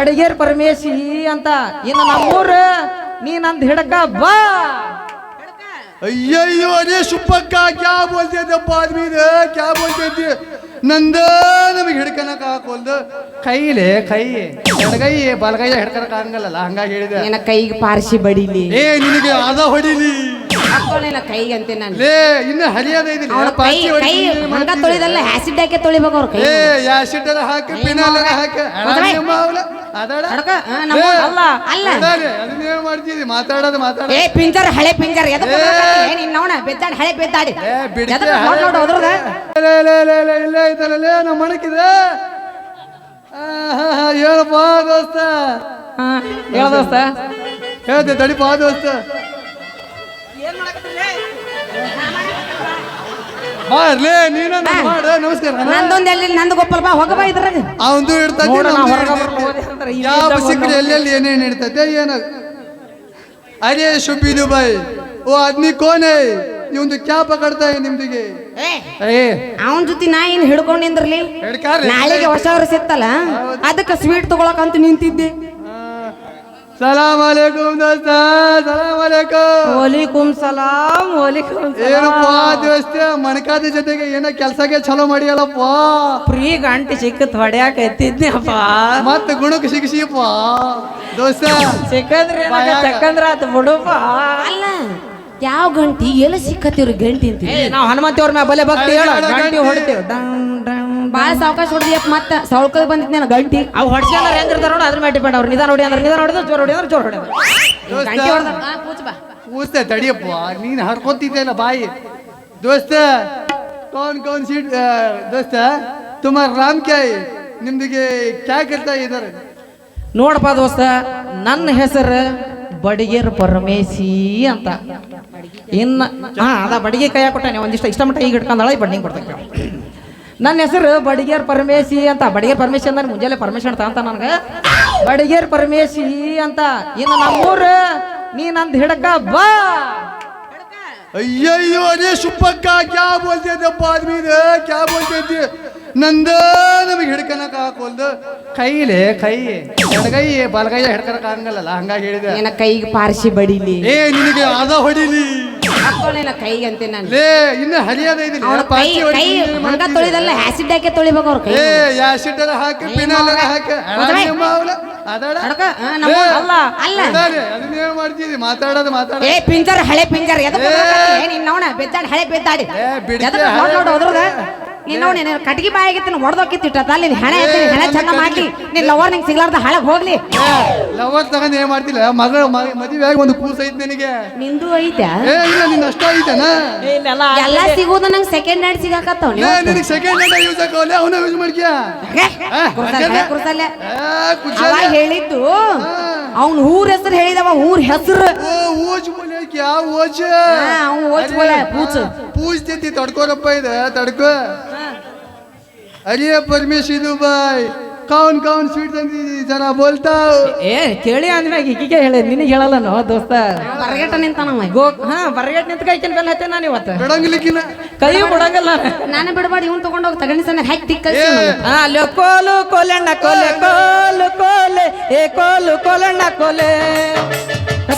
ಅಡಿಗೇರ್ ಪರಮೇಶಿ ಅಂತ. ಇನ್ನು ನಮ್ಮೂರ ನೀ ಅಂತ ಹಿಡಕ ಬಾ. ಅಯ್ಯಯ್ಯೋ ಅದೇ ಸುಪ್ಪಕ್ಕ ಕ್ಯಾ ಬೋಲ್ತಿದ್ದಪ್ಪ ಆದ್ಮೀದ ಕ್ಯಾ ಬೋಲ್ತಿದ್ದಿ ನಂದ ನಮಗೆ ಹಿಡ್ಕನಕ ಹಾಕೋಲ್ದು. ಕೈಲೆ ಕೈ ಎಡಗೈ ಬಲಗೈ ಹಿಡ್ಕನಕ ಹಂಗಲ್ಲ ಹಂಗಾಗಿ ಹೇಳಿದೆ. ನಿನ್ನ ಕೈಗೆ ಪಾರ್ಸಿ ಬಡಿಲಿ. ಏ ನಿನಗೆ ಅದ ಹೊಡಿಲಿ. ಹಾಕೊಳ್ಳಿನ ಕೈಗೆ ಅಂತೆ ನಾನು. ಲೇ ಇನ್ನು ಹರಿಯದ ಇದಿಲ್ಲ ಅವನ ಕೈ ಕೈ ಹಂಗ ತೊಳಿದಲ್ಲ ಆಸಿಡ್ ಹಾಕಿ ತೊಳಿಬೇಕು ಅವ್ರ ಕೈ ಏ ಯಾಸಿಡ್ ಎಲ್ಲ ಹಾಕಿ ಪಿನಾಲ್ ಎಲ್ಲ ಹಾಕಿ. ಹೋದ್ರೆ? ಅದಾಡ ಅಡ್ಕ, ಆ, ನಮ್ಮ ಏ, ಅಲ್ಲ. ಅಲ್ಲ ಅದನ್ನೇ ಮಾಡ್ತಿದ್ದಿ ಮಾತಾಡೋದು ಮಾತಾಡ ಏ ಪಿಂಜರ್ ಹಳೆ ಪಿಂಜರ್. ಬೆದ್ದಾಡಿ ಹಳೆ ಬೆದ್ದಾಡಿ. ನೋಡು ಅದ್ರದ ಇಲ್ಲೇ ಐತಲ್ಲ ನಮ್ಮ ಮಣಕಿದೆ ಹೇಳಪ್ಪ ದೋಸ್ತ. ಹೇಳ ದೋಸ್ತ. ಹೇಳ್ತೆ ತಡಿಪ ದೋಸ್ತ. ಮಾಡ್ಲೇ ನೀನ ಮಾಡ. ನಮಸ್ಕಾರ. ನಂದೊಂದ್ ಎಲ್ಲಿ ನಂದು ಗೊಪ್ಪಲ್ ಬಾ ಹೋಗ ಬಾ ಇದ್ರಾಗ. ಅವಂದು ಇಲ್ಲಿ ಯಾವ ಇದ್ದಾಗ ಎಲ್ಲೆಲ್ಲಿ ಏನೇನು ಇಡ್ತೈತೆ ಏನ? ಅರೇ ಶುಭಿದು ದುಬೈ ಓ ಅದ್ನಿ ಕೋನೆ ಇವಂದು ಕ್ಯಾ ಪಕಡ್ತಾ है ನಿಮ್ದಿಗೆ. ಅವನ ಜೊತೆ ನಾ ಏನ್ ಹಿಡ್ಕೊಂಡಿಂದ್ರಲಿ. ನಾಳೆಗೆ ಹೊಸ ವರ್ಷ ಇತ್ತಲ್ಲ ಅದಕ್ಕೆ ಸ್ವೀಟ್ ತಗೊಳಕಂತ ನಿಂತಿದ್ದೆ. ಸಲಾಮ್ ಅಲೈಕುಮ್ ದೋಸ್ತ ಸಲಾಮ್ ಅಲೈಕುಮ್ ಓಲಿಕುಂ ಸಲಾಂ ಓಲಿಕುಂ ಏನಪ್ಪ ದೋಸ್ತ ಮಣಕಾದ ಜೊತೆಗೆ ಏನೋ ಕೆಲ್ಸಕ್ಕೆ ಚಲೋ ಮಾಡಿಯಲ್ಲಪ್ಪ? ಫ್ರೀ ಗಂಟೆ ಸಿಕ್ಕತ್ ಹೊಡ್ಯಾಕ ಎತ್ತಿದ್ನಪ್ಪ ಮತ್ತೆ ಗುಣಕ್ಕೆ ಸಿಗಿಸಿಯಪ್ಪ ದೋಸ್ತ ಸಿಕ್ಕಂದ್ರೆ. ತಕ್ಕಂದ್ರ ಆತ ಬಿಡುಪ್ಪ ಅಲ್ಲ ಯಾವ ಗಂಟಿ ಎಲ್ಲ ಸಿಕ್ಕತ್ತಿವ್ರಿ ಗಂಟಿ ಅಂತ ನಾವು ಹನುಮಂತವ್ರ ಮ್ಯಾಲ ಬಲೆ ಭಕ್ತಿ ಹೇಳ. ಗಂಟಿ ಹೊಡಿತೇವೆ ಹೊಡಿತೇವ್. Dung dung. ಬಾಳ ಸಾವಕಾಶ ಹೊಡೆದಿಯಪ್ಪ ಮತ್ತ ಸೌಳ್ಕಲ್ ಬಂದಿದ್ ನಾನು ಗಂಟಿ? ಅವು ಹೆಂಗ್ ಇರ್ತಾರ ನೋಡಿ ಅದ್ರ ಮೇಲೆ ಡಿಪೆಂಡ್ ಅವ್ರು. ನಿಧಾನ ಹೊಡಿ ಅಂದ್ರೆ ನಿಧಾನ ಹೊಡೆದ ಜೋರ್ ಹೊಡಿ ಅಂದ್ರೆ ಜೋರ್ ಹೊಡೆದ ಗಂಟಿ ಹೊಡೆದ ದೋಸ್ತ ಕೂಚ್ ಬಾ. ಕೂಸ್ತೆ ತಡಿಯಪ್ಪ. ನೀನ್ ಹರ್ಕೊಂತಿದ್ದೆಲ್ಲ ಬಾಯಿ. ದೋಸ್ತ ಕೌನ್ ಕೌನ್ ಸೀಟ್ ಆ, ದೋಸ್ತ ತುಮಾರ್ ರಾಮ್ ಕ್ಯಾಯ್? ನಿಮ್ದಿಗೆ ಕ್ಯಾ ಕರ್ತಾ ಇದಾರೆ? ನೋಡಪ್ಪ ದೋಸ್ತ ನನ್ನ ಹೆಸರು ಬಡಿಗೇರ್ ಪರಮೇಶಿ ಅಂತ. ಇನ್ನ ಹಾ ಅದ ಬಡಿಗೆ ಕೈ ಕೊಟ್ಟಾನೆ ಒಂದಿಷ್ಟ ಇಷ್ಟ ಮಟ್ಟ ಈಗ ಇಟ್ಕೊಂಡಾಳ ಬಡ್ಡಿಂಗ್ ಕೊಡ್ತೇನೆ. ನನ್ನ ಹೆಸರು ಬಡಿಗೇರ್ ಪರಮೇಶಿ ಅಂತ. ಬಡಿಗೇರ್ ಪರಮೇಶಿ ಅಂದ್ರೆ ಮುಂಜಾನೆ ಪರಮೇಶ್ ಅಂತ ನನಗೆ. ಬಡಿಗೇರ್ ಪರಮೇಶಿ ಅಂತ. ಇನ್ನು ನಮ್ಮೂರು ನೀ ನಂದು ಹಿಡಕ ಬಾ. ಅಯ್ಯಯ್ಯೋ ಅದೇ ಸುಪ್ಪಕ್ಕ ಕ್ಯಾ ಬೋಲ್ತೈತಪ್ಪ ಆದ್ಮೀದ ಕ್ಯಾ ಬೋಲ್ತೈತಿ ನಂದ ನಮಗೆ ಹಿಡ್ಕನಕ ಹಾಕೋಲ್ದ ಕೈಲೆ ಕೈ. ಎಡಗೈ ಬಲಗೈಯ ಹಿಡ್ಕನಕ ಹಂಗಲ್ಲ ಹಂಗಾಗಿ ಹೇಳಿದೆ. ನಿನ್ನ ಕೈಗೆ ಪಾರ್ಸಿ ಬಡಿಲಿ. ಏ ನಿನಗೆ ಅದ ಹೊಡಿಲಿ. ಹಾಕೊಳ್ಳಿನ ಕೈಗೆ ಅಂತೀನಿ ನಾನು. ಲೇ ಇನ್ನು ಹರಿಯದ ಇದಿಲ್ಲ ಅವನ ಕೈ ಕೈ ಹಂಗ ತೊಳಿದಲ್ಲ ಆಸಿಡ್ ಹಾಕಿ ತೊಳಿಬೇಕು ಅವ್ರ ಕೈ ಏ ಆಸಿಡ್ ಎಲ್ಲ ಹಾಕಿ ಪಿನಾಲ್ ಎಲ್ಲ ಹಾಕಿ. ಹೋದ್ರೆ? ಅದಾಡ ಅಡ್ಕ, ಅಡಕ ನಮ್ಮ ಏ, ಅಲ್ಲ. ಅಲ್ಲ ಅದನ್ನ ಏನು ಮಾಡ್ತಿದ್ದಿ ಮಾತಾಡೋದು ಮಾತಾಡ ಏ ಪಿಂಜರ್ ಹಳೆ ಪಿಂಜರ್ ಎದಕ್ಕೆ ನಿನ್ನವನ ಬೆದ್ದಾಡಿ ಹಳೆ ಬೆದ್ದಾಡಿ. ಏ, ಬಿಡ್ತೆ ಎದಕ್ಕೆ ನೋಡ್ ನೋಡ್ ಅದ್ರದ ನಿನ್ನವ್ ನೀನು ಕಟ್ಗಿ ಬಾಯಾಗಿತ್ತು ಹೊಡೆದೋಕಿತ್ತು ಅಲ್ಲಿ ಹೆಣೆ ಎತ್ತಿ ಹೆಣ ಚಂದ ಮಾಡ್ಲಿ. ನಿನ್ ಲವರ್ ನಿಂಗೆ ಸಿಗ್ಲಾರ್ದ ಹಳಗ್ ಹೋಗ್ಲಿ. ಲವರ್ ತಗೊಂಡ್ ಏನ್ ಮಾಡ್ತಿಲ್ಲ? ಮಗಳ ಮದುವೆ ಆಗಿ ಒಂದು ಕೂಸ ಐತಿ ನಿನಗೆ. ನಿಂದು ಐತ್ಯಾ? ಏ ಇಲ್ಲ ನಿನ್ನ ಅಷ್ಟ ಐತೆನಾ? ಎಲ್ಲ ಸಿಗೋದು ನಂಗೆ ಸೆಕೆಂಡ್ ಹ್ಯಾಂಡ್ ಸಿಗಾಕತ್ತಾವ ನಿನಗೆ ಸೆಕೆಂಡ್ ಹ್ಯಾಂಡ್ ಯೂಸ್ ಹಾಕೋಲೆ ಅವನ ಯೂಸ್ ಮಾಡ್ಕ್ಯಾ? ಅವ ಹೇಳಿದ್ದು ಅವ್ನ ಊರ್ ಹೆಸರು ಹೇಳಿದವ ಊರ್ ಹೆಸರು. ಓಚ್ ಬೋಲೆ ಕ್ಯಾ ಓಜ್? ಅವ್ನ್ ಊಜ್ ಬೋಲೆ, ಪೂಜ್. ಪೂಜ್ತೈತಿ ತಡ್ಕೋರಪ್ಪ ಇದೆ ತಡ್ಕೋ. ಅರೇ ಪರಮೇಶ್ ಇದು ಬಾಯ್ ಕೌನ್ ಕೌನ್ ಸ್ವೀಟ್ ತಂದಿದ್ದೀನಿ ಜರ ಬೋಲ್ತಾವ್. ಏ ಕೇಳಿ ಅಂದ್ಮ್ಯಾಗ ಈಗೀಗೆ ಹೇಳಿ ನಿನಗೆ ಹೇಳಲ್ಲ ನೋ ದೋಸ್ತ ಬರಗಟ್ಟ ನಿಂತಾನವ ಗೋ ಹಾ ಬರಗಟ್ಟ ನಿಂತ ಕೈಕಿನ ಬೆಲ್ಲ ಹತ್ತೆ ನಾನು ಇವತ್ತು? ಬಿಡಂಗಿಲಿಕ್ಕಿನ ಕೈ ಬಿಡಂಗಿಲ್ಲ. ನಾನು ಬಿಡಬಾಡಿ ಇವ್ನು ತಗೊಂಡೋಗಿ ತಗಣಿ ಸಣ್ಣ ಹಾಕಿ ತಿಕ್ಕ ಹಾ ಅಲ್ಲೋ ಕೋಲು ಕೋಲಣ್ಣ ಕೋಲೆ ಕೋಲು ಕೋಲೆ ಏ ಕೋಲು ಕೋಲಣ್ಣ ಕೋಲೆ.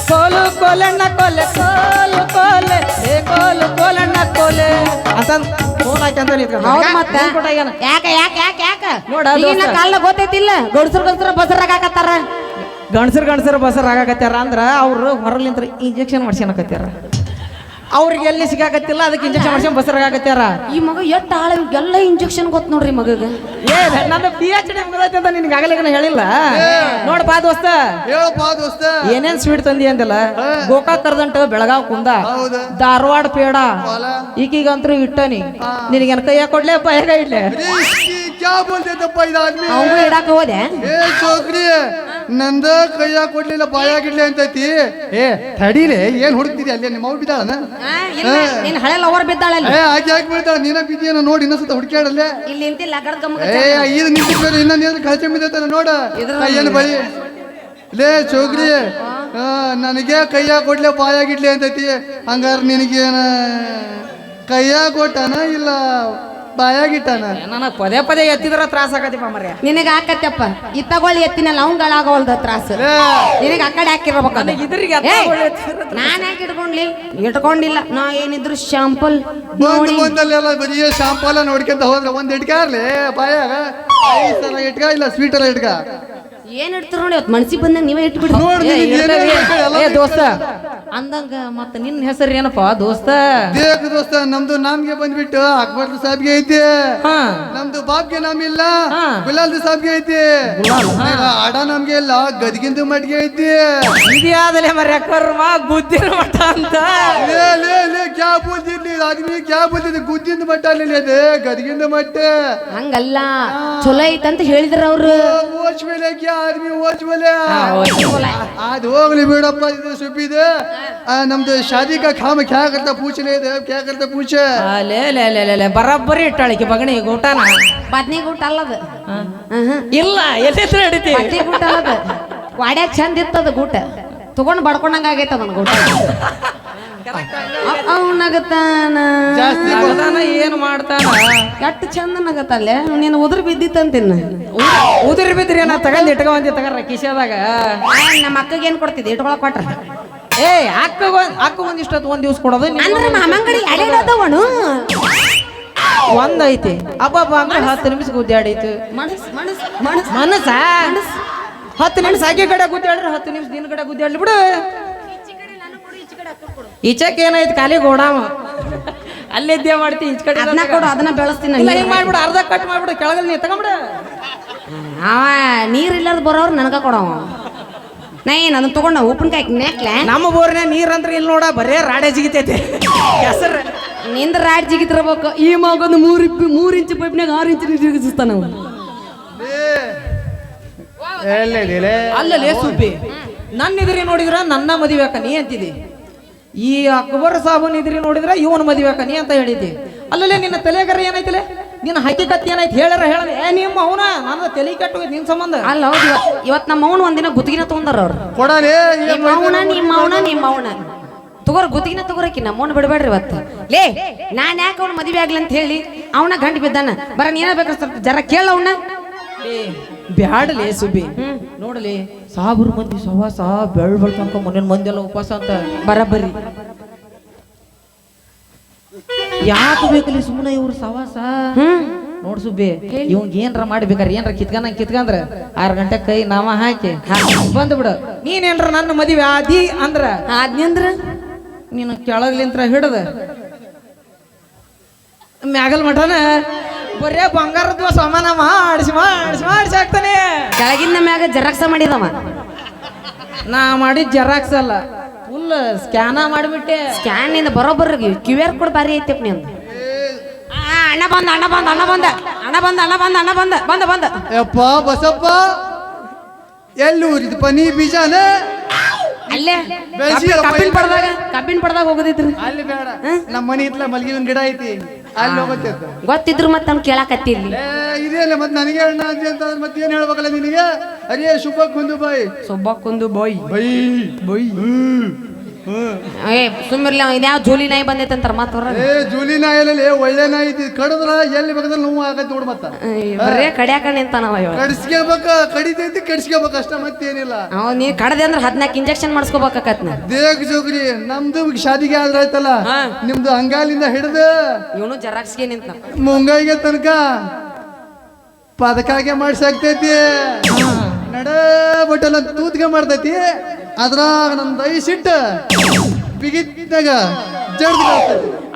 ಕೋಲು ಕೋಲಣ್ಣ ಕೋಲೆ ಕೋಲು ಕೋಲೆ ಏ ಕೋಲು ಕೋಲಣ್ಣ ಕೋಲೆ. ಅಂತ ಫೋನ್ ಹಾಕಿ ಅಂತ ಹೌದ್ ಮತ್ತ? ನಿಂತ್ಕೊಂಡ ಯಾಕ ಯಾಕ ಯಾಕ ಯಾಕ? ನೋಡ ದೋಸ್ತ. ಕಾಲ ಗೊತ್ತೈತಿಲ್ಲ. ಗೌಡ್ಸರ್ ಗೌಡ್ಸರ ಬಸರಾಗ ಹಾಕತ್ತಾರ ಗಂಡಸರು ಗಂಡಸರು ಬಸರ್ ಆಗಕತ್ತಾರ ಅಂದ್ರ ಅವ್ರು ಹೊರಲಿಂತ್ರ ಇಂಜೆಕ್ಷನ್ ಮಾಡ್ಸ್ಕೊಳಕತ್ಯಾರ ಅವ್ರಿಗೆ ಎಲ್ಲಿ ಸಿಗಾಕತ್ತಿಲ್ಲ ಅದಕ್ಕೆ ಇಂಜೆಕ್ಷನ್ ಮಾಡ್ಸಿ ಬಸರಾಗತ್ತಾರ ಈ ಮಗ ಎಷ್ಟು ಆಳ ಎಲ್ಲ ಇಂಜೆಕ್ಷನ್ ಗೊತ್ತ ನೋಡ್ರಿ ಮಗಗ. ಏ ನನ್ನ ಪಿ ಎಚ್ ಡಿ ಮುಗಿದೈತೆ ಅಂತ ನಿನ್ಗೆ ಆಗಲಿಕ್ಕೆ ಹೇಳಿಲ್ಲ? ನೋಡಪ್ಪ ದೋಸ್ತ. ಹೇಳಪ್ಪ ದೋಸ್ತ. ಏನೇನ್ ಸ್ವೀಟ್ ತಂದಿ ಅಂದಿಲ್ಲ? ಗೋಕಾಕ್ ಕರ್ದಂಟ ಬೆಳಗಾವ್ ಕುಂದ. ಹೌದು. ಧಾರವಾಡ ಪೇಡ. ಈಗೀಗಂತೂ ಇಟ್ಟನಿ. ನಿನಗೇನ್ ಕೈಯ ಕೊಡ್ಲೆ ಬಾಯಾಗ ಇಡ್ಲೆ? ಅರೇ ಇಸ್ಕಿ ಕ್ಯಾ ಬೋಲ್ತೆ आदमी ಅವಂಗೂ ಇಡಾಕ ಹೋದೆ. ಏ ಚೋಕ್ರಿ ನಂದ ಕೈಯಾಗ ಕೊಡ್ಲಿಲ್ಲ थडी ಅಂತೈತಿ. ಏ ತಡಿಲೆ ಏನ್ ಹುಡುಕ್ತಿದಿ ಅಲ್ಲಿ? ನಿಮ್ಮ ಅವ್ರು ಬಿದ್ದಾಳನ? ಆ, ಇಲ್ಲ ನಿನ್ ಹಳೆ ಲವರ್ ಬಿದ್ದಾಳಲ್ಲಿ ಏ ಆಕೆ ಯಾಕೆ ಬಿಡ್ತಾಳ ನೀನ ಬಿದ್ದೀನ ನೋಡಿ ಇನ್ನೊಂದ್ಸತ ಹುಡುಕ್ಯಾಡಲ್ಲೇ ಇಲ್ಲಿ ನಿಂತಿಲ್ಲ ಗಡ್ ಗಮ್ಮ ಏ ಇದು ನಿಂತಿದ್ರೆ ಇನ್ನ ಏನು ಕಳಚೆ ಬಿದ್ದೈತಲ್ಲ ನೋಡ? ಏನು ಬಳಿ. ಲೇ ಚೋಗ್ರಿ ಆ, ನನಗೆ ಕೈಯ ಕೊಡ್ಲೆ ಬಾಯಾಗಿಡ್ಲಿ ಅಂತೈತಿ. ಹಂಗಾರ ನಿನಗೇನ? ಕೈಯಾಗ ಕೊಟ್ಟನ ಇಲ್ಲ? ಬಾಯಾಗಿಟ್ಟಾನ? ನನಗೆ ಪದೇ ಪದೇ ಎತ್ತಿದ್ರ ತ್ರಾಸ ಆಗತ್ತಿಪ್ಪ ಮರ್ಯ ನಿನಗೆ ಹಾಕತ್ತಪ್ಪ ಇತ್ತಗೊಳ್ಳಿ ತಗೊಳ್ಳಿ ಎತ್ತಿನಲ್ಲ ಅವಂಗಳಾಗವಲ್ದ ತ್ರಾಸ ನಿನಗೆ ಆ ಕಡೆ ಹಾಕಿರ್ಬೇಕು ನನಗ್ ಇದ್ರಿಗೆ. ನಾನು ಯಾಕೆ ಇಟ್ಕೊಂಡ್ಲಿ? ಇಟ್ಕೊಂಡಿಲ್ಲ. ನಾ ಏನಿದ್ರು ಶಾಂಪಲ್ ಬಂದ್ ಬಂದಲ್ಲೆಲ್ಲ ಬರೀ ಶಾಂಪಲ್ಲ ನೋಡ್ಕೊಂತ ಹೋದ್ರೆ ಒಂದ್ ಇಟ್ಕಾರ್ಲಿ ಬಾಯಾಗ? ಐದ್ ಸಲ ಇಟ್ಕ ಇಲ್ಲ ಸ್ವೀಟ್ ಎಲ್ಲ ಇಟ್ಕ? ಏನ್ ಇಡ್ತಾರ ನೋಡಿ ಇವತ್ತು ಮನ್ಸಿಗೆ ಬಂದಂಗ ನೀವೇ ಇಟ್ಬಿಡ್ರಿ ನೋಡಿ ಏ, ದೋಸ್ತ ಅಂದಂಗ ಮತ್ತ ನಿನ್ನ ಹೆಸರು ಏನಪ್ಪ ದೋಸ್ತ? ದೋಸ್ತ ನಮ್ದು ನಮ್ಗೆ ಬಂದ್ಬಿಟ್ಟು ಅಕ್ಬರ್ ಸಾಬ್ಗೆ ಐತಿ. ಹಾ. ನಮ್ದು ಬಾಬ್ಗೆ ನಾಮ್ ಇಲ್ಲ ಹಾ. ಗುಲಾಲ್ ಸಾಬ್ಗೆ ಐತಿ. ಅಡ ನಮ್ಗೆ ಇಲ್ಲ ಗದಗಿಂದು ಮಡ್ಗೆ ಐತಿ. ಇದ್ಯಾದಲೆ ಮರ್ಯ ಬುದ್ಧಿ ಮಠ ಅಂತ. ಲೇ ಲೇ ಲೇ ಕ್ಯಾ ಆದ್ಮಿ ಕ್ಯಾ ಬಂದಿದೆ ಮಟ್ಟ ಅಲ್ಲಿ ಹಂಗಲ್ಲ. ಚಲೋ ಐತಂತ ಹೇಳಿದ್ರ ಅವ್ರು. ಓಚ್ ಮೇಲೆ ಆದ್ಮಿ ಹೋಗ್ಲಿ ಬಿಡಪ್ಪ ಇದು ಸುಬ್ಬಿದೆ ನಮ್ದು ಶಾದಿ ಕಾ ಕ್ಯಾ ಕರ್ತ ಪೂಚಲೆ ಇದೆ ಕ್ಯಾ ಕರ್ತ ಲೇ ಲೇ ಲೇ ಲೇ ಲೇ ಬರಬ್ಬರಿ ಇಟ್ಟಾಳಿಕೆ ಬಗಣಿ ಊಟನ ಬದ್ನಿ ಊಟ ಅಲ್ಲದ ಇಲ್ಲ ಎಲ್ಲಿದ್ರೆ ಊಟ ಅಲ್ಲದ ವಾಡ್ಯಾಗ ಚಂದ ಇತ್ತದ ಊಟ. ತಗೊಂಡ್ ಬಡ್ಕೊಂಡಂಗ ಆಗೈತ ನನ್ಗೆ ಊಟ. ಗೂಟ ನಗತಾನ. ಜಾಸ್ತಿ ನಗದಾನ ಏನ್ ಮಾಡ್ತಾನ? ಎಷ್ಟು ಚಂದ ನಗತ್ತಲ್ಲೇ ನೀನು ಉದುರು ಬಿದ್ದಿತ್ತಂತಿನ್ನ. ಉದುರಿ ಬಿದ್ರಿ ನಾ ತಗೊಂಡ್ ಇಟ್ಕೊಂಡಿ ತಗರ ಕಿಶದಾಗ ನಮ್ಮ ಅಕ್ಕಗೆ ಏನ್ ಕೊಡ್ತಿದ್ದೆ? ಇಟ್ಕೊಳಕ್ ಕೊಟ್ರ. ಏ ಅಕ್ಕ ಅಕ್ಕ ಒಂದಿಷ್ಟೊತ್ತು ಒಂದ್ ದಿವ್ಸ ಕೊಡೋದು ಅಂದ್ರೆ ಮಾಮಂಗಡಿ ಎಡೆಡದವನು ಒಂದ್ ಐತಿ. ಅಬ್ಬಬ್ಬ ಅಂದ್ರೆ ಹತ್ತು ನಿಮಿಷ ಗುದ್ದಾಡೈತು. ಮನಸ್ ಮನಸ್ ಮನಸ್. ಮನಸ್ಸ? ಹತ್ತು ನಿಮಿಷ ಆಕೆ ಕಡೆ ಗುದ್ದಾಡ್ರೆ ಹತ್ತು ನಿಮಿಷ ದಿನ ಕಡೆ ಗುದ್ದಾಡ್ಲಿ ಬಿಡು. ಈಚಕ್ ಏನೈತಿ ಖಾಲಿ ಗೋಡಾಮ ಅಲ್ಲಿದ್ದೆ ಮಾಡ್ತಿ ಈಚ ಕಡೆ ಅದನ್ನ ಕೊಡು ಅದನ್ನ ಬೆಳೆಸ್ತೀನಿ ಇಲ್ಲ ಹಿಂಗೆ ಮಾಡ್ಬಿಡು ಅರ್ಧ ಕಟ್ ಮಾಡ್ಬಿಡು ಕೆಳಗಲ್ಲಿ ನೀ ತಗೊಂಬಿಡು. ಅವ ನೀರಿಲ್ಲದ ಬರೋರು ನನಗ ಕೊಡವ. ನಾ ನಾನು ಅದನ್ನ ತಗೊಂಡ ಉಪ್ಪಿನಕಾಯಿ ನೆಕ್ಲೆ ನಮ್ಮ ಬೋರ್ನ ಅಂದ್ರೆ ಇಲ್ಲಿ ನೋಡ ಬರೇ ರಾಡೆ ಜಿಗಿತೈತೆ. ಹೆಸರು ನಿಂದ ರಾಡ್ ಜಿಗಿತಿರ್ಬೇಕು. ಈ ಮಗೊಂದು ಮೂರು ಇಪ್ಪಿ ಮೂರು ಇಂಚು ಪೈಪ್ನಾಗ ಆರು ಇಂಚು ನೀರು ಜಿಗಿಸ್ತಾನ ಅಲ್ಲೇ ಸುಬ್ಬಿ ನನ್ನ ಎದುರಿ ನೋಡಿದ್ರ ನನ್ನ ಮದಿಬೇಕ ನೀ ಅಂತಿದಿ? ಈ ಅಕ್ಬರ್ ಸಾಬೂನ್ ಇದ್ರಿ ನೋಡಿದ್ರೆ ಇವನ್ ಮದುವೆ ನೀ ಅಂತ ಹೇಳಿದ್ದಿ. ಅಲ್ಲಲ್ಲೇ ನಿನ್ನ ತಲೆಗರ ಏನೈತಿಲೆ ನಿನ್ನ ಹಕ್ಕಿಕತ್ತಿ ಏನೈತಿ ಹೇಳರ ಹೇಳ ಏ ನಿಮ್ಮ ಅವನ ನನ್ನ ತಲೆ ಕೆಟ್ಟು ನಿನ್ ಸಂಬಂಧ. ಅಲ್ಲ ಹೌದು ಇವತ್- ಇವತ್ ನಮ್ಮ ಅವನು ಒಂದಿನ ಗುತ್ತಿಗೆನ ತಗೊಂಡಾರ ಅವ್ರು. ಕೊಡಲೇ ನಿಮ್ಮ ಅವನ ನಿಮ್ಮ ಅವನ ನಿಮ್ಮ ಅವನ ತಗೋರ್ ಗುತ್ತಿಗೆನ ತಗೋರಕಿ ನಮ್ಮವನ್ ಬಿಡಬೇಡ್ರಿ ಇವತ್ತು. ಲೇ ನಾನ್ ಯಾಕೆ ಅವ್ನ ಮದುವೆ ಆಗ್ಲಿ ಅಂತ ಹೇಳಿ ಅವನ ಗಂಡ ಬಿದ್ದಾನ. ಬರ ನೀನ ಬೇಕಾದ್ರೆ ಸ್ವಲ್ಪ ಜರ ಕೇಳ ಅವನ್ನ ಏ ಬ್ಯಾಡಲೇ ಸುಬ್ಬಿ. ನೋಡಲಿ ಸಾವಿರ ಮಂದಿ ಸಹವಾಸ ಬೆಳ್ ಬೆಳ್ ತನಕ ಮಂದಿ ಎಲ್ಲ ಉಪವಾಸ ಅಂತ ಬರಬರಿ ಯಾಕೆ ಬೇಕಲ್ಲಿ ಸುಮ್ಮನೆ ಇವ್ರ ಸವಾಸ ಹ್ಮ್. ನೋಡ್ ಸುಬ್ಬಿ ಇವಂಗ ಏನ್ರ ಮಾಡ್ಬೇಕಾರ ಏನ್ರ ಕಿತ್ಕಂದ ಕಿತ್ಕಂದ್ರ ಆರ್ ಗಂಟೆ ಕೈ ನಾಮ ಹಾಕಿ. ಬಂದ್ ಬಿಡು. ನೀನೇನ್ರ ನನ್ನ ಮದುವೆ ಆದಿ ಅಂದ್ರ? ಆದ್ನಂದ್ರ ನೀನು ಕೆಳಗ್ಲಿಂತ್ರ ಹಿಡದ. ಮ್ಯಾಗಲ್ ಮಠನ? ಬರೇ ಬಂಗಾರದ ಸಮಾನ ಮಾಡಿಸಿ ಮಾಡಿಸಿ ಮಾಡಿಸಿ ಹಾಕ್ತಾನೆ ಕೆಳಗಿನ ಮ್ಯಾಗ ಜರಾಕ್ಸ ಮಾಡಿದವ. ನಾ ಮಾಡಿದ ಜೆರಾಕ್ಸ್ ಅಲ್ಲ ಫುಲ್ ಸ್ಕ್ಯಾನ ಮಾಡಿಬಿಟ್ಟೆ. ಸ್ಕ್ಯಾನ್ ಇಂದ ಬರೋಬ್ಬರ ಕ್ಯೂ ಆರ್ ಕೋಡ್ ಬಾರಿ ಐತೆ ನಿಂದು. ಆ, ಅಣ್ಣ ಬಂದ ಅಣ್ಣ ಬಂದ ಅಣ್ಣ ಬಂದ ಅಣ್ಣ ಬಂದ ಅಣ್ಣ ಬಂದ ಅಣ್ಣ ಬಂದ ಬಂದ ಬಂದ. ಯಪ್ಪ ಬಸಪ್ಪ ಎಲ್ಲಿ ಊರಿದ ಪನಿ ಬೀಜಾನ? ಅಲ್ಲೇ ಕಬ್ಬಿನ-. ಪಡ್ದಾಗ ಕಬ್ಬಿನ ಪಡ್ದಾಗ ಹೋಗೋದಿತ್ರಿ. ಅಲ್ಲಿ ಬೇಡ ನಮ್ಮ ಮನೆ ಇತ್ಲ ಮಲ್ಗಿನ ಗಿಡ ಐತಿ. ಅಲ್ಲಿ ಹೋಗುತ್ತೆ ಗೊತ್ತಿದ್ರು ಮತ್ತೆ ಅವ್ನು ಕೇಳಾಕತ್ತಿ ಇದೆಯಲ್ಲ ಮತ್ತೆ ನನಗೆ ಅಣ್ಣ ಅಂತಿ ಅಂತ ಮತ್ತೆ ಏನ್ ಹೇಳ್ಬೇಕಲ್ಲ ನಿನಗೆ? ಅರೇ ಶುಭ ಕುಂದು ಬಾಯ್. ಸೊಬ್ಬಕ್ಕೊಂದು ಬಾಯ್. ಬೈ ಬೈ ಏ ಸುಮ್ಮಿರ್ಲಿ ಅವ ಇದ್ಯಾವ ಜೋಲಿ ನಾಯಿ ಬಂದೈತೆ ಅಂತಾರ ಮತ್ತ ಏ ಜೂಲಿ ನಾಯಲ್ಲಿ ಒಳ್ಳೆ ನಾಯಿ ಐತಿ ಕಡದ್ರ ಎಲ್ಲಿ ಬೇಕಾದ್ರೆ ನೋವು ಆಗತ್ತೆ ನೋಡ್ ಮತ್ತ. ಬರೇ ಕಡ್ಯಾಕ ನಿಂತಾನವ ಇವ. ಕಡಿಸ್ಕೋಬೇಕ ಕಡಿತೈತಿ ಕಡಿಸ್ಕೋಬೇಕ ಅಷ್ಟ ಮತ್ತೇನಿಲ್ಲ. ಅವ ನೀ ಕಡದೆ ಅಂದ್ರೆ ಹದಿನಾಲ್ಕು ಇಂಜೆಕ್ಷನ್ ಮಾಡಿಸ್ಕೋಬೇಕಾಕತ್ ನಾ. ದೇಗ್ ಜೋಗ್ರಿ ನಮ್ದು ಶಾದಿಗೆ ಆದ್ರ ಆಯ್ತಲ್ಲ. ನಿಮ್ದು ಅಂಗಾಲಿಂದ ಹಿಡಿದು ಇವನು ಜರಾಕ್ಸ್ಗೆ ನಿಂತ ಮುಂಗೈಗೆ ತನಕ ಪದಕಾಗೆ ಮಾಡ್ಸಾಕ್ತೈತಿ ನಡ ಬಟ್ಟಲ ತೂತ್ಗೆ ಮಾಡ್ತೈತಿ. ಅದ್ರಾಗ ನಂದು ಐಸಿಟ್ಟು ಬಿಗಿದ್ದಾಗ ಜಡ್ದು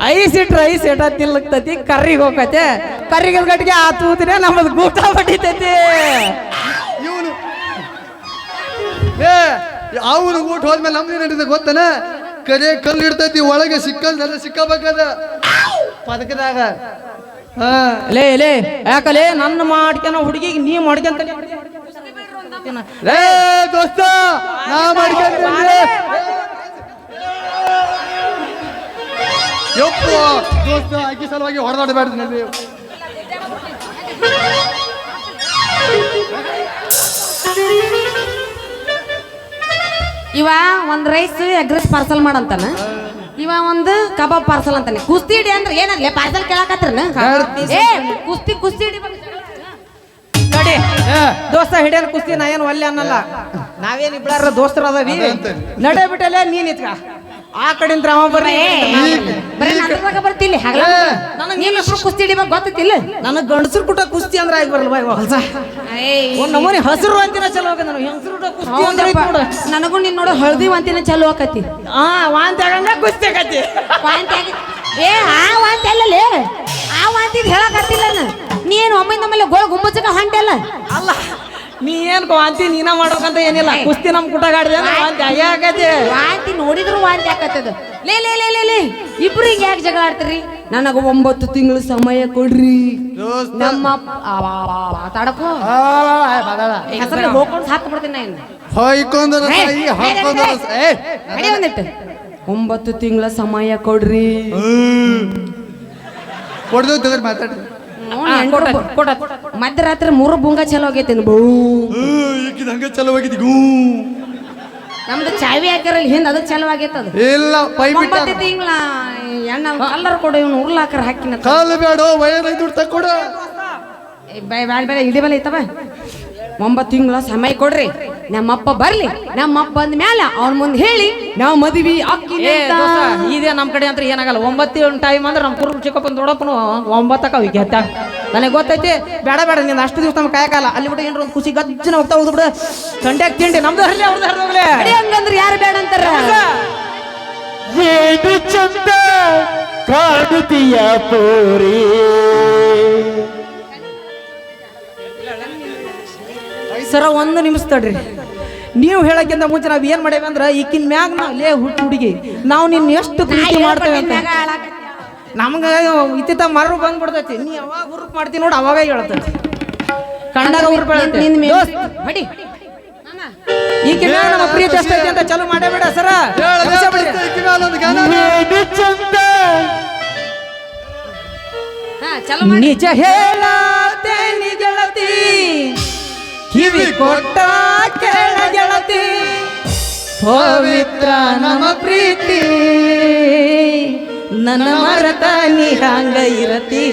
ಐಸ್ ಇಟ್ರ ಐಸ್ ಎಟ ತಿಲ್ಲಕ್ತತಿ ಕರ್ರಿಗೆ ಹೋಗತ್ತೆ. ಕರ್ರಿಗೆ ಗಟ್ಟಿಗೆ ಆ ತೂತಿನೇ ನಮ್ಮದು ಗೂಟ ಬಡಿತೈತಿ ಇವನು ಏ ಅವನು ಊಟ ಹೋದ್ಮೇಲೆ ನಮ್ದು ನಡೀತದೆ ಗೊತ್ತನ? ಕರೆ ಕಲ್ಲು ಇಡ್ತೈತಿ ಒಳಗೆ ಸಿಕ್ಕಲ್ದೆಲ್ಲ ಸಿಕ್ಕಬೇಕದ ಪದಕದಾಗ. ಹಾ. ಲೇ ಲೇ ಯಾಕಲೇ ನನ್ನ ಮಾಡ್ಕೊನ ಹುಡುಗಿಗೆ ನೀ ಮಾಡ್ಕೊಂತ ಲೇ ದೋಸ್ತ ನಾ ಮಾಡ್ಕೊಂತೀನಿ ಯಪ್ಪ ದೋಸ್ತ ಆಕಿ ಸಲುವಾಗಿ ಹೊಡೆದಾಡಬೇಡ್ದು ನೀವು ಇವ ಒಂದು ರೈಸ್ ಎಗ್ ರೈಸ್ ಪಾರ್ಸಲ್ ಮಾಡಂತಾನ. ಇವ ಒಂದು ಕಬಾಬ್ ಪಾರ್ಸಲ್ ಅಂತಾನೆ. ಕುಸ್ತಿ ಹಿಡಿ ಅಂದ್ರೆ ಏನಲ್ಲ ಪಾರ್ಸಲ್ ಕೇಳಕತ್ರ ಏ ಕುಸ್ತಿ ಕುಸ್ತಿ ಹಿಡಿ ಏ, ದೋಸ್ತ ಹಿಡಿಯಲ್ ಕುಸ್ತಿ ನಾ ಏನು ಒಲ್ಲೆ ಅನ್ನಲ್ಲ. ನಾವೇನ್ ಇಬ್ಬರ ದೋಸ್ತರ ಅದವಿ. ನಡೆ ಬಿಟ್ಟಲೆ ನೀನ್ ಇತ್ಕ ಆ ಕಡೆಯಿಂದ ಅವ ಬರ್ರಿ. ಬರೀ ನಂದ್ರಾಗ ಬರ್ತಿಲ್ಲ. ಹಗಲ ನನಗೆ ನೀನು ಇಬ್ರು ಕುಸ್ತಿ ಹಿಡಿಬೇಕು ಗೊತ್ತಿಲ್ಲ ನನಗ್ ಗಂಡಸರು ಕುಟ ಕುಸ್ತಿ ಅಂದ್ರೆ ಆಗಿ ಬರಲ್ವಾ ಬಾಯ್ ಹೊಸ ಒಂದ್ ನಮೂನಿ ಹಸಿರು ಅಂತಿನ ಚಲೋ ಆಗ ನನಗೆ. ಹೆಂಗಸರು ಕುಟ ಕುಸ್ತಿ ಅಂದ್ರೆ ನೋಡು. ನನಗೂ ನೀನ್ ನೋಡು ಹಳದಿ ಅಂತಿನ ಚಲೋ ಆಕತಿ. ಆ ವಾಂತಿ ಆಗಂಗ ಕುಸ್ತಿ ಆಗತಿ ವಾಂತಿ ಆಗಿ ಏ ಆ ವಾಂತಿ ಅಲ್ಲಲೇ ಆ ವಾಂತಿ ಹೇಳಕತ್ತಿಲ್ಲ ನಾನು. ನೀನು ಒಮ್ಮೆ ನಮ್ಮಲ್ಲಿ ಗೋಳ ಗುಮ್ಮಚಕ ಹಂಟೆ ಅಲ್ಲ? ನೀ ಏನ್ ವಾಂತಿ ನೀನ ಮಾಡ್ಬೇಕಂತ ಏನಿಲ್ಲ. ಕುಸ್ತಿ ನಮ್ ಕುಟಗಾಡಿದೆ ವಾಂತಿ. ಆಗೇ ವಾಂತಿ ನೋಡಿದ್ರು ವಾಂತಿ ಆಕತ್ತದ. ಲೇ ಲೇ ಲೇ ಲೇ ಲೇ ಇಬ್ರು ಹಿಂಗ ಯಾಕೆ ಜಗಳ ಆಡ್ತೀರಿ? ನನಗ ಒಂಬತ್ತು ತಿಂಗಳು ಸಮಯ ಕೊಡ್ರಿ. ನಮ್ಮ ಮಾತಾಡಕೋ. ಹೆಸರಲ್ಲಿ ಹೋಗ್ಕೊಂಡು ಸಾತ್ ಬಿಡ್ತೀನಿ ನಾನು ಒಂದಿಟ್ಟು. ಒಂಬತ್ತು ತಿಂಗಳ ಸಮಯ ಕೊಡ್ರಿ. ಕೊಡ್ದು ಮಾತಾಡ್ರಿ. ಮಧ್ಯರಾತ್ರಿ ಮೂರು ಬುಂಗ ಚಲೋ ಆಗೈತಿ ಬೂ ಈಗಿದ ಹಂಗ ಚಲೋ ಆಗಿದ್ ಗೂ ನಮ್ದು ಚಾವಿ ಹಾಕಿರಲ್ಲ ಹಿಂದ ಅದು ಚಲೋ ಆಗೈತೆ ಅದು. ಇಲ್ಲ ಪೈ ಬಿಟ್ಟ ಒಂಬತ್ತು ತಿಂಗಳ ಎಣ್ಣ ಕಲ್ಲರ್ ಕೊಡು ಇವನು ಉರ್ಲಾಕರ ಹಾಕಿನ ಕಾಲು ಬೇಡ ವಯರ್ ಐದು ತಕ್ಕೊಡ ಬೇಡ ಇಡಿ ಬೆಲೆ ಐತವ ಒಂಬತ್ತು ತಿಂಗಳ ಸಮಯ ಕೊಡ್ರಿ. ನಮ್ಮಪ್ಪ ಬರ್ಲಿ ನಮ್ಮಪ್ಪ ಬಂದ ಮೇಲೆ ಅವ್ನ ಮುಂದೆ ಹೇಳಿ ನಾವು ಮದ್ವಿ ಅಕ್ಕಿ ನಮ್ಮ ಇದೇ ನಮ್ ಕಡೆ ಅಂತ ಏನಾಗಲ್ಲ. ಒಂಬತ್ತು ಟೈಮ್ ಅಂದ್ರೆ ನಮ್ಮ ಕುರು ಚಿಕ್ಕಪ್ಪನ ದೊಡ್ಡಪ್ಪನು ಒಂಬತ್ತಕ್ಕ ವಿಗ್ಯಾತ ನನಗೆ ಗೊತ್ತೈತಿ ಬೇಡ ಬೇಡ ನಿನ್ನ ಅಷ್ಟು ದಿವಸ ನಮ್ಗೆ ಕಾಯಕಾಲ ಅಲ್ಲಿ ಬಿಟ್ಟು ಏನ್ರ ಒಂದು ಖುಷಿ ಗಜ್ಜನ ಹೋಗ್ತಾ ಹೋದ್ ಬಿಡು. ಕಂಡ್ಯಾಕ್ ತಿಂಡಿ ನಮ್ದು ಹರ್ಲಿ ಅವ್ರದ್ದು ಹರ್ಲಿ ಅಡಿ ಹಂಗಂದ್ರೆ ಯಾರು ಬೇಡ ಅಂತಾರೆ? ಏನು ಚಂದ ಕಾಡುತ್ತೀಯ ಪೋರಿ ಸರ ಒಂದು ನಿಮಿಷ ತಡ್ರಿ. ನೀವು ಹೇಳಕ್ಕಿಂತ ಮುಂಚೆ ನಾವು ಏನ್ ಮಾಡೇವಿ ಅಂದ್ರೆ ಈಕಿನ ಮ್ಯಾಗ ನಾವು ಲೇ ಹುಟ್ಟು ಹುಡುಗಿ. ನಾವು ನಿನ್ನ ಎಷ್ಟು ಪ್ರೀತಿ ಮಾಡ್ತೇವೆ ಅಂತ ನಮ್ಗ ಇತ್ತಿತ್ತ ಮರು ಬಂದ್ಬಿಡ್ತೈತಿ. ನೀ ಯಾವಾಗ ಹುರುಪ್ ಮಾಡ್ತಿ ನೋಡಿ ಅವಾಗ ಹೇಳ್ತೈತಿ ಕಂಡಾಗ ಹುರುಪ್ ಹೇಳತ್ತೆ ನಿನ್ ಮೇಲೆ ದೋಸ್ತ್, ಹೊಡಿ ಈಕಿನ ಮ್ಯಾಗ ನಮ್ಮ ಪ್ರೀತಿ ಎಷ್ಟೈತಿ ಅಂತ ಚಲೋ ಮಾಡೇ. ಬೇಡ ಸರ ನಿಜ ನೀ ಗೆಳತಿ. ಕಿವಿ ಕೊಟ್ಟ ಕೇಳ ಗೆಳತಿ. ಪವಿತ್ರ ನಮ್ಮ ಪ್ರೀತಿ. ನನ್ನ ಮರತ ನೀ ಹಂಗ ಇರತಿ?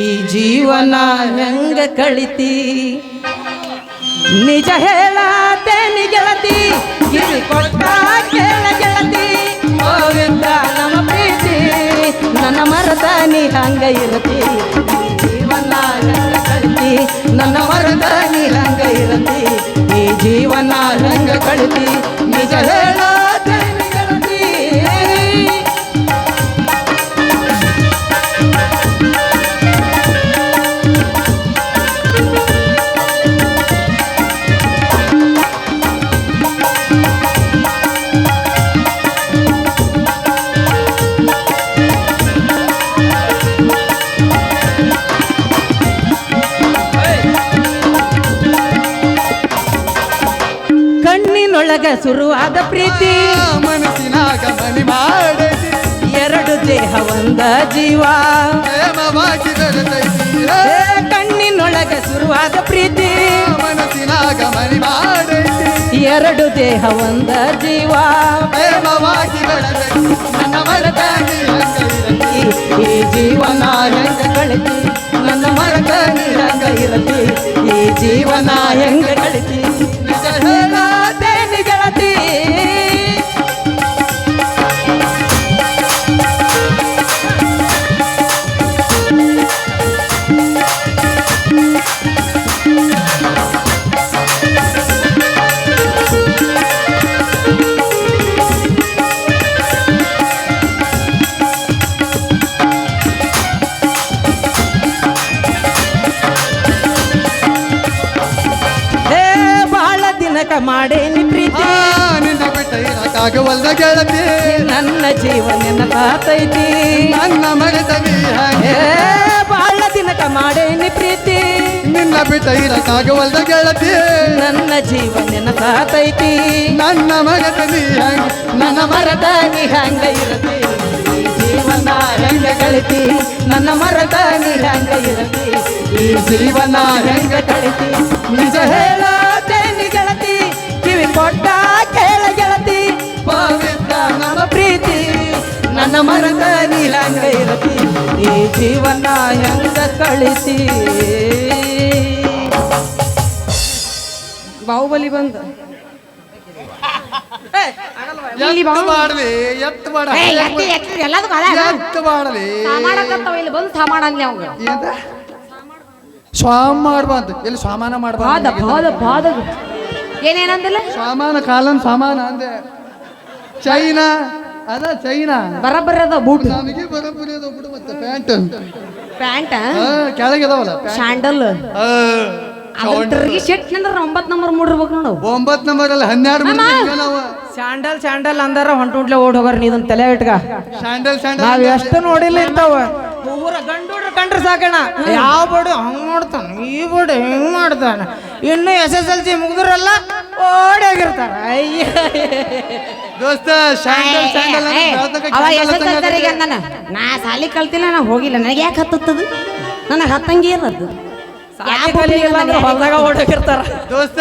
ಈ ಜೀವನ ಹೆಂಗ ಕಳಿತಿ? ನಿಜ ಹೇಳತೇನಿ ಗೆಳತಿ ಕಿವಿ ಕೊಟ್ಟ ಕೇಳ ಗೆಳತಿ. ಗೋವಿಂದ ನಮ್ಮ ಪ್ರೀತಿ, ನನ್ನ ಮರತ ನೀ ಹಂಗ ಇರತಿ? ಜೀವನ ಕಳಿತಿ? ನನ್ನ ಮರದ ನೀ ಹಂಗ ಇರತಿ? ಈ ಜೀವನ ಹೆಂಗ ಕಳಿತಿ? ನಿಜ ಹೇಳತೇನಿ ಕಣ್ಣಿನೊಳಗ ಶುರುವಾದ ಪ್ರೀತಿ. ಮನಸ್ಸಿನಾಗ ಮನಿ ಮಾಡೈತಿ ಎರಡು ದೇಹ ಒಂದ ಜೀವ. ಕಣ್ಣಿನೊಳಗ ಶುರುವಾದ ಪ್ರೀತಿ. ಮನಸ್ಸಿನಾಗ ಮನಿ ಮಾಡೈತಿ ಎರಡು ದೇಹ ಒಂದ ಜೀವ. ಈ ಜೀವನ ಹೆಂಗ ಕಳಿತಿ? ನನ್ನ ಮರದ ನೀರಂಗ ಇರತಿ ಈ ಜೀವನ ಹೆಂಗ ಕಳಿತಿ? ದಿನಕ ಮಾಡೇನಿ ಪ್ರೀತಿ. ನಿನ್ನ ಬಿಟ್ಟ ಇರಕ್ಕಾಗವಲ್ದ ಗೆಳತಿ? ನನ್ನ ಜೀವ ಜೀವನ ತಾತೈತಿ ನನ್ನ ಮಗದವಿ ಏ ಬಹಳ ದಿನಕ ಮಾಡೇನಿ ಪ್ರೀತಿ. ನಿನ್ನ ಬಿಟ್ಟ ಇರಕ್ಕಾಗವಲ್ದ ಗೆಳತಿ? ನನ್ನ ಜೀವ ಜೀವನ ತಾತೈತಿ ನನ್ನ ಮಗದವಿ ನನ್ನ ಮರದ ನೀ ಹಂಗ. ಇರತಿ. ಜೀವನ ಹೆಂಗ ಕಳಿತಿ? ನನ್ನ ಮರದ ನೀ ಹಂಗ ಇರತಿ. ಈ ಜೀವನ ಹೆಂಗ ಕಳಿತಿ? ನಿಜ ಕಿವಿ ಕೊಟ್ಟ ಕೇಳ ಗೆಳತಿ ಪವಿತ್ರ ನಮ್ಮ ಪ್ರೀತಿ. ಮರದ ನೀ ಹಂಗ ಇರತಿ ಈ ಜೀವನ ಹೆಂಗ ಕಳಿಸಿ ಬಾಹುಬಲಿ ಬಂದ. ಎತ್ತು ಮಾಡಲಿ ಎತ್ತು ಮಾಡ. ಎತ್ತಿ, ಮಾಡಲಿ. ಸ್ವಾಮ ಮಾಡ್ಬಾರ್ದು ಎಲ್ಲಿ ಸ್ವಾಮಾನ ಮಾಡ್ಬಾರ್ದು? ಏನೇನಂದಿಲ್ಲ? ಸಾಮಾನ ಕಾಲನ್ ಸಾಮಾನ ಅಂದೆ. ಚೈನಾ ಅದ ಚೈನಾ. ಬರಬ್ಬರ ಅದ ಬೂಟ್. ನಮಗೆ ಬರೋಬ್ಬರಿ ಅದ ಬಿಡು ಮತ್ತೆ ಪ್ಯಾಂಟ್. ಪ್ಯಾಂಟ್? ಕೆಳಗೆ ಅದಾವಲ್ಲ ಸ್ಯಾಂಡಲ್. ತಿರ್ಗಿ ಶೆಟ್ ನಂದ್ರ ಒಂಬತ್ ನಂಬರ್ ಮೂಡಿರ್ಬೇಕು ನೋಡು. ಒಂಬತ್ ನಂಬರ್ ಅಲ್ಲಿ ಹನ್ನೆರಡು ಸ್ಯಾಂಡಲ್ ಸ್ಯಾಂಡಲ್ ಅಂದಾರ ಹೊಂಟುಂಟ್ಲೆ ಓಡ್ ಹೋಗಾರ ನೀ ಇದನ್ನ ತಲೆ ಇಟ್ಕ. ಸ್ಯಾಂಡಲ್ ಸ್ಯಾಂಡಲ್ ನಾವ್ ಎಷ್ಟು ನೋಡಿಲ್ಲ ಇಂತಾವ ಊರ ಗಂಡು ಕಂಡ್ರೆ ಸಾಕಣ ಯಾವ ಬಡು ಹಂಗ್ ಮಾಡ್ತಾನ ಈ ಬಡು ಹಿಂಗ್ ಮಾಡ್ತಾನ. ಇನ್ನು ಎಸ್ ಎಸ್ ಎಲ್ ಸಿ ಮುಗಿದ್ರಲ್ಲ ಓಡಾಗಿರ್ತಾರ ಅಯ್ಯ. ದೋಸ್ತ ಸ್ಯಾಂಡಲ್ ಸ್ಯಾಂಡಲ್ ಏ, ಅವ ಎಷ್ಟೊತ್ತರಿಗೆ ಅಂದಾನ. ನಾ ಸಾಲಿ ಕಲ್ತಿಲ್ಲ ನಾ ಹೋಗಿಲ್ಲ. ನನಗೆ ಯಾಕೆ ಹತ್ತದು ನನಗೆ ಹತ್ತಂಗೆ ಇರದು. ಹೊಲದಾಗ ಹೊಡಕಿರ್ತಾರ ದೋಸ್ತ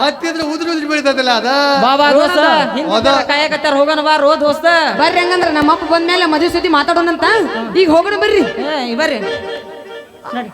ಹತ್ತಿದ್ರ ಉದ್ರಿ ಉದ್ರಿ ಬೀಳ್ತದಲ್ಲ ಅದಾ? ಬಾಬಾ ದೋಸ್ತ. ಹಿಂಗ ಕಾಯಕತ್ತಾರ ಬಾ ಬಾರೋ ದೋಸ್ತ. ಬರ್ರಿ ಹಂಗಂದ್ರ ನಮ್ಮಪ್ಪ ಬಂದ್ಮೇಲೆ ಮದುವೆ ಸುದ್ದಿ ಮಾತಾಡೋಣಂತ. ಈಗ ಹೋಗೋಣ ಬರ್ರಿ. ಬರ್ರಿ. ನೋಡಿ.